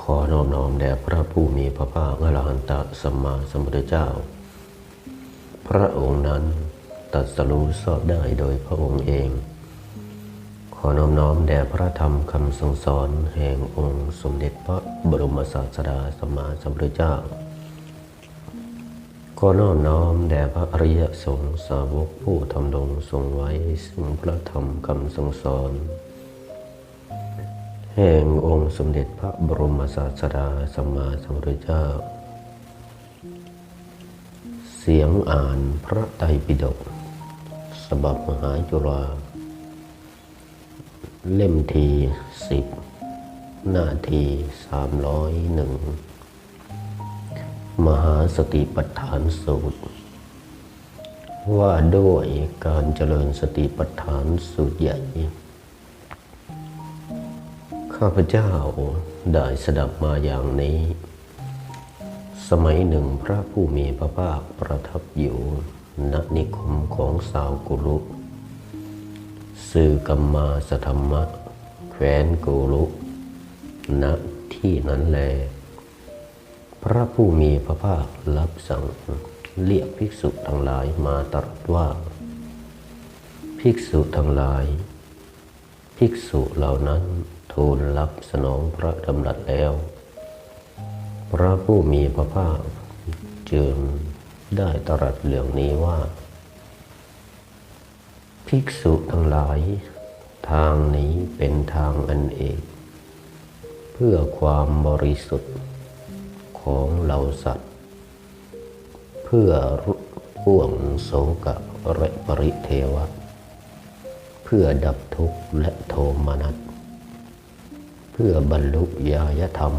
ขอนอบน้อมแด่พระผู้มีพระภาคอรหันตสัมมาสัมพุทธเจ้า พระองค์นั้นตรัสรู้ชอบได้โดยพระองค์เอง ขอนอบน้อมแด่พระธรรมคำทรงสอนแห่งองค์สมเด็จพระบรมศาสดาสัมมาสัมพุทธเจ้า ขอนอบน้อมแด่พระอริยสงฆ์สาวกผู้ทำดงทรงไว้ซึ่งพระธรรมคำทรงสอน แห่งองค์สมเด็จพระบรมศาสดาสัมมาสัมพุทธเจ้า เสียงอ่านพระไตรปิฎกฉบับมหาจุฬาเล่มทีสิบหน้าทีสามร้อยหนึ่งมหาสติปัฏฐานสูตร ว่าด้วยการเจริญสติปัฏฐานสูตรใหญ่ ข้าพเจ้าได้สดับมาอย่างนี้ สมัยหนึ่งพระผู้มีพระภาคประทับอยู่ณนิคมของสาวกุลุสื่อกัมมาสธรรมะ แคว้นกุลุณที่นั้นแล พระผู้มีพระภาครับสั่งเรียกภิกษุทั้งหลายมาตรัสว่า ภิกษุทั้งหลาย ภิกษุเหล่านั้นทูลรับสนองพระดำรัสแล้ว พระผู้มีพระภาคจึงได้ตรัสเรื่องนี้ว่า ภิกษุทั้งหลาย ทางนี้เป็นทางอันเอกเพื่อความบริสุทธิ์ของเราสัตว์ เพื่อร่วงโศกะและปริเทวะ เพื่อดับทุกข์และโทมนัส เพื่อบรรลุญาญธรรม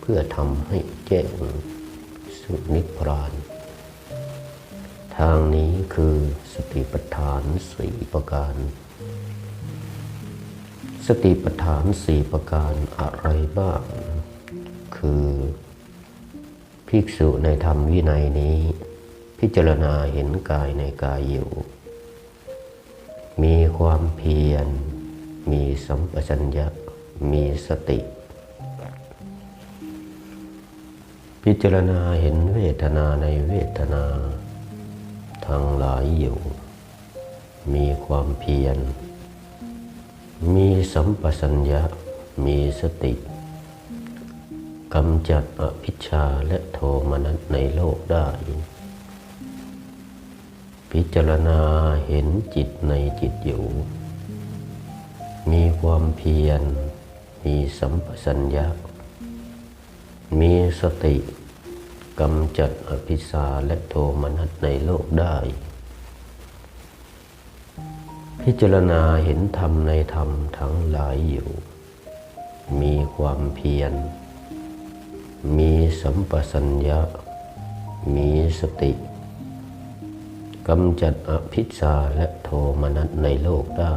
เพื่อทำให้แจ้งสุนิพพานทางนี้คือสติปัฏฐานสี่ประการ สติปัฏฐานสี่ประการอะไรบ้าง คือภิกษุในธรรมวินัยนี้ พิจารณาเห็นกายในกายอยู่ มีความเพียร มีสัมปชัญญะ มีสติ พิจารณาเห็นเวทนาในเวทนา ทั้งหลายอยู่ มีความเพียร มีสัมปชัญญะ มีสติกำจัดอภิชาและโทมนัสในโลกได้ พิจารณาเห็นจิตในจิตอยู่ มีความเพียร มีสัมปชัญญะ มีสติกำจัดอภิชาและโทมนัสในโลกได้ พิจารณาเห็นธรรมในธรรมทั้งหลายอยู่ มีความเพียร มีสัมปชัญญะ มีสติ กำจัดอภิชาและโทมนัสในโลกได้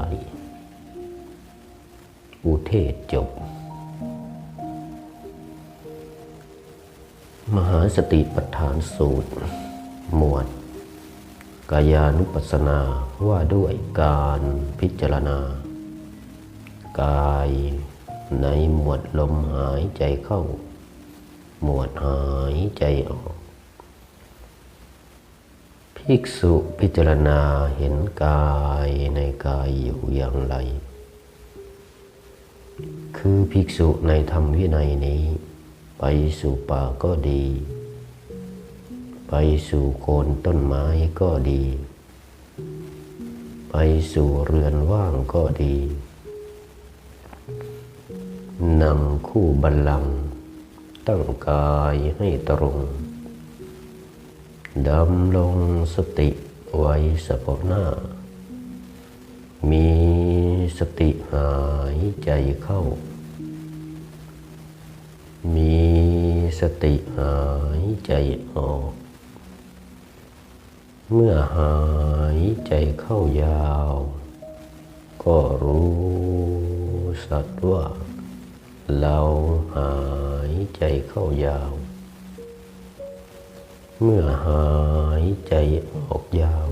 อุเทศจบ มหาสติปัฏฐานสูตร หมวด กายานุปัสสนาว่าด้วยการพิจารณา กายในหมวดลมหายใจเข้า หมวดหายใจออก ภิกษุพิจารณาเห็นกายในกายอยู่อย่างไร คือภิกษุในธรรมวินัยนี้ ไปสู่ป่าก็ดี ไปสู่โคนต้นไม้ก็ดี ไปสู่เรือนว่างก็ดีนั่งคู่บัลลังก์ตั้งกายให้ตรง ดำลงสติไว้เฉพาะหน้า มีสติหายใจเข้า มีสติหายใจออก เมื่อหายใจเข้ายาว ก็รู้สัตว์ว่า เราหายใจเข้ายาว เมื่อหายใจออกยาว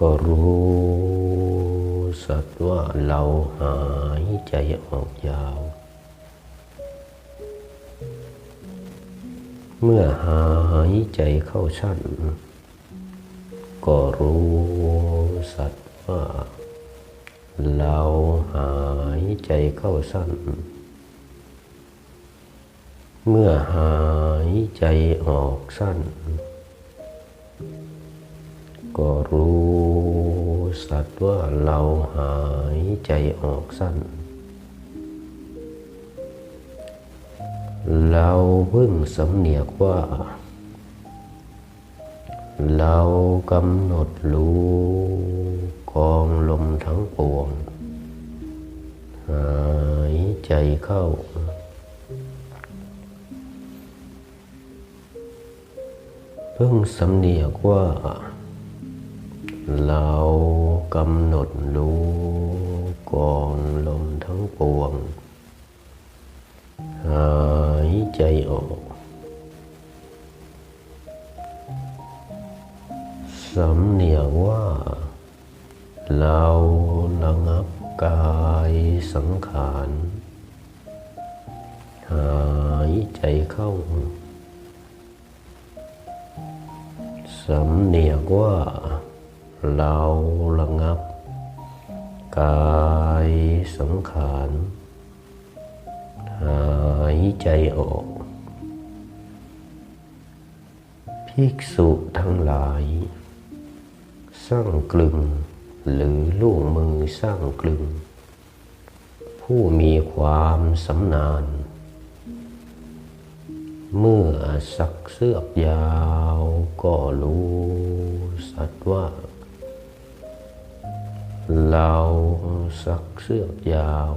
ก็รู้สัตว์ว่าเราหายใจออกยาว เมื่อหายใจเข้าสั้น ก็รู้สัตว์ว่าเราหายใจเข้าสั้น เมื่อหายใจออกสั้น ก็รู้สัตว์ว่าเราหายใจออกสั้น เราเพิ่งสำเนียกว่า เรากำหนดรู้กองลมทั้งปวง หายใจเข้า เพิ่งสำเนียกว่า เรากำหนดรู้กองลมทั้งปวง หายใจออก สำเนียกว่า เราระงับกายสังขาร หายใจเข้า สำเนียกว่า เราระงับ กายสังขารหายใจออก ภิกษุทั้งหลาย สร้างกลึง หรือลูกมือสร้างกลึง ผู้มีความสำนาญ เมื่อสักเสือกยาวก็รู้สัตว์ว่า เราสักเสือกยาว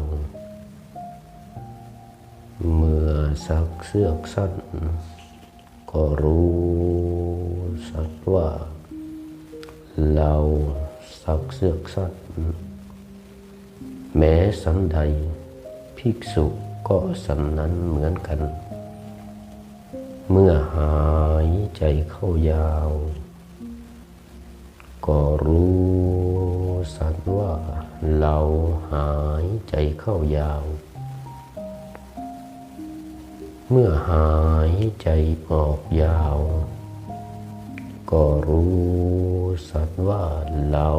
เมื่อสักเสือกสั้น ก็รู้สัตว์ว่า เราสักเสือกสั้น แม้สันใดภิกษุก็สันนั้นเหมือนกัน เมื่อหายใจเข้ายาว ก็รู้สัตว่าเราหายใจเข้ายาว เมื่อหายใจออกยาว ก็รู้สัตว์ว่าเรา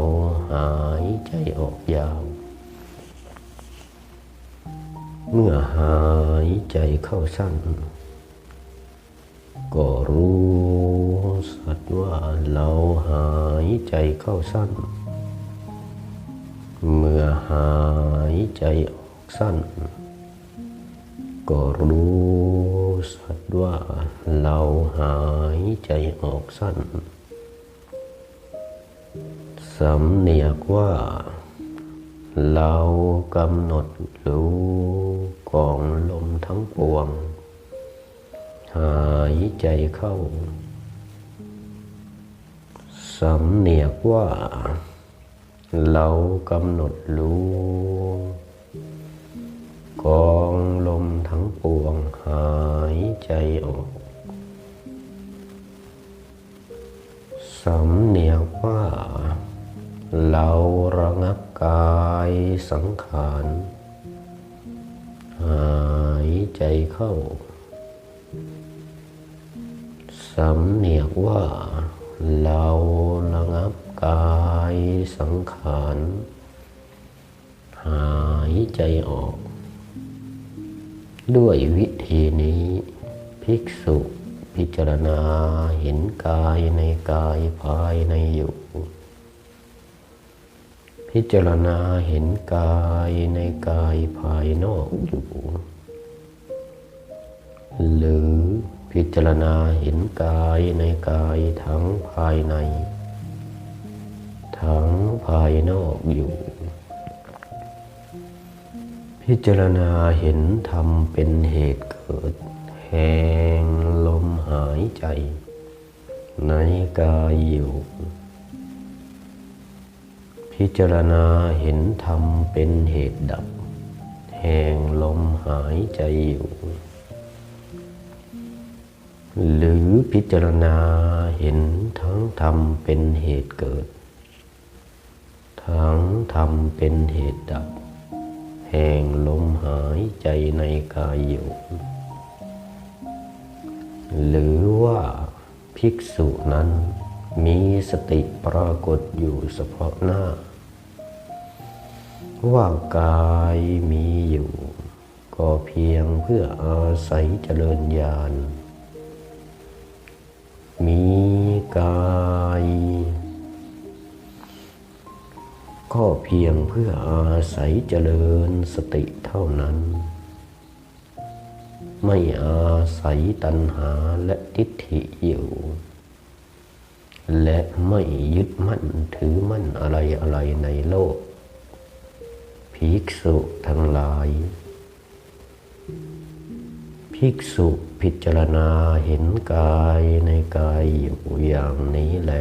หายใจออกยาว เมื่อหายใจเข้าสั้น ก็รู้สัตว์ว่าเราหายใจเข้าสั้น เมื่อหายใจออกสั้น ก็รู้สัตว์ว่าเราหายใจออกสั้น สำเนียกว่า เรากำหนดรู้กองลมทั้งปวง หายใจเข้า สำเนียกว่า เรากำหนดรู้กองลมทั้งปวงหายใจออก สำเนียกว่า เราระงับกายสังขาร หายใจเข้า สำเนียกว่า เราระงับกายสังขารหายใจออก ด้วยวิธีนี้ภิกษุพิจารณาเห็นกายในกายภายในอยู่ พิจารณาเห็นกายในกายภายนอกอยู่ หรือ พิจารณาเห็นกายในกายทั้งภายใน ทั้งภายนอกอยู่ พิจารณาเห็นธรรมเป็นเหตุเกิด แห่งลมหายใจ ในกายอยู่ พิจารณาเห็นธรรมเป็นเหตุดับ แห่งลมหายใจอยู่ หรือพิจารณาเห็นทั้งธรรมเป็นเหตุเกิด ทั้งทำเป็นเหตุดับ แห่งลมหายใจในกายอยู่ หรือว่าภิกษุนั้นมีสติปรากฏอยู่เฉพาะหน้า ว่ากายมีอยู่ ก็เพียงเพื่ออาศัยเจริญญาณ มีกาย ก็เพียงเพื่ออาศัยเจริญสติเท่านั้น ไม่อาศัยตัณหาและทิฏฐิอยู่ และไม่ยึดมั่นถือมั่นอะไรอะไรในโลก ภิกษุทั้งหลาย ภิกษุพิจารณาเห็นกายในกายอยู่อย่างนี้แล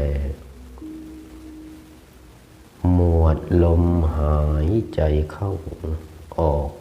หมวดลมหายใจเข้าออก